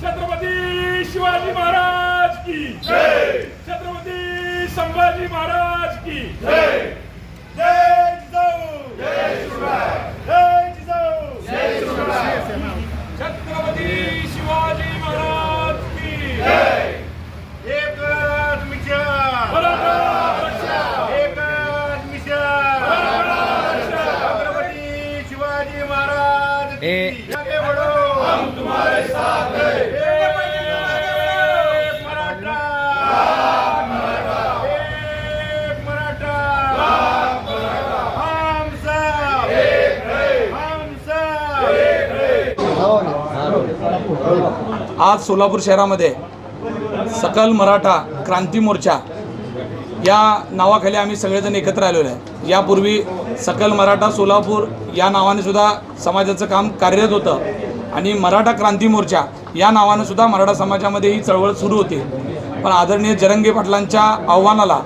छत्रपती शिवाजी महाराज की। छत्रपती संभाजी महाराज की। जय। जिजाऊ। जय जिजाऊ। छत्रपती शिवाजी महाराज की। मिशन रक्षा! एकच मिशन छत्रपती शिवाजी महाराज हम तुम्हारे साथ आज सोलापूर शहरामध्ये सकल मराठा क्रांती मोर्चा या नावाखाली आम्ही सगळेजण एकत्र आलेलो आहे. यापूर्वी सकल मराठा सोलापूर या नावाने सुद्धा समाजाचं काम कार्यरत होतं. आणि मराठा क्रांती मोर्चा या नावानं सुद्धा मराठा समाजामध्ये ही चळवळ सुरू होते. पण आदरणीय जरंगे पाटलांच्या आव्हानाला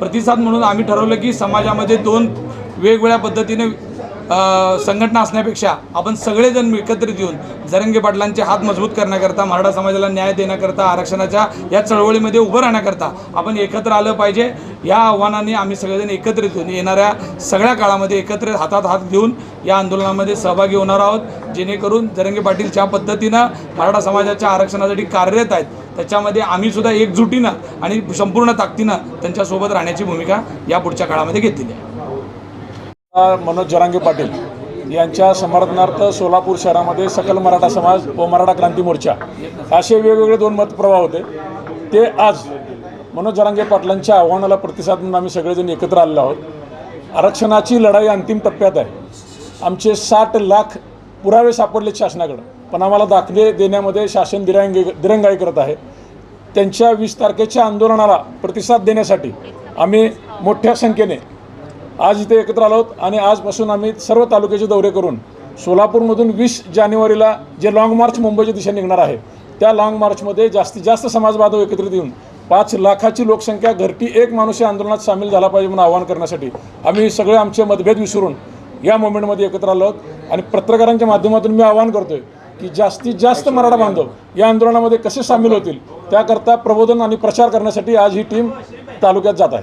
प्रतिसाद म्हणून आम्ही ठरवलं की समाजामध्ये दोन वेगवेगळ्या पद्धतीने संघटना असण्यापेक्षा आपण सगळेजण एकत्रित येऊन जरंगे पाटलांचे हात मजबूत करण्याकरता मराठा समाजाला न्याय देण्याकरता आरक्षणाच्या या चळवळीमध्ये उभं राहण्याकरता आपण एकत्र आलं पाहिजे. या आव्हानाने आम्ही सगळेजण एकत्रित येऊन येणाऱ्या सगळ्या काळामध्ये एकत्रित हातात हात घेऊन या आंदोलनामध्ये सहभागी होणार आहोत. जेणेकरून जरंगे पाटील ज्या पद्धतीनं मराठा समाजाच्या आरक्षणासाठी कार्यरत आहेत त्याच्यामध्ये आम्ही सुद्धा एकजुटीनं आणि संपूर्ण ताकदीनं त्यांच्यासोबत राहण्याची भूमिका या पुढच्या काळामध्ये घेतलेली आहे. मनोज जरांगे पाटील यांच्या समर्थनार्थ सोलापूर शहरामध्ये सकल मराठा समाज व मराठा क्रांती मोर्चा असे वेगवेगळे दोन मतप्रवाह होते. ते आज मनोज जरांगे पाटलांच्या आव्हानाला प्रतिसाद म्हणून आम्ही सगळेजण एकत्र आलेलो आहोत. आरक्षणाची लढाई अंतिम टप्प्यात आहे. आमचे साठ लाख पुरावे सापडले शासनाकडं. पण आम्हाला दाखले देण्यामध्ये शासन दिरंगे दिरंगाई करत आहे. त्यांच्या वीस तारखेच्या आंदोलनाला प्रतिसाद देण्यासाठी आम्ही मोठ्या संख्येने आज इथे एकत्र आलो आहोत आणि आजपासून आम्ही सर्व तालुक्याचे दौरे करून सोलापूरमधून वीस जानेवारीला जे लाँग मार्च मुंबईच्या दिशेने निघणार आहे त्या लाँग मार्चमध्ये जास्तीत जास्त समाज एकत्रित येऊन पाच लाखाची लोकसंख्या घरटी एक माणूस या आंदोलनात सामील झाला पाहिजे म्हणून आवाहन करण्यासाठी आम्ही सगळे आमचे मतभेद विसरून या मोमेंटमध्ये एकत्र आलो आहोत. आणि पत्रकारांच्या माध्यमातून मी आवाहन करतोय की जास्तीत जास्त मराठा बांधव या आंदोलनामध्ये कसे सामील होतील त्याकरता प्रबोधन आणि प्रचार करण्यासाठी आज ही टीम तालुक्यात जात आहे.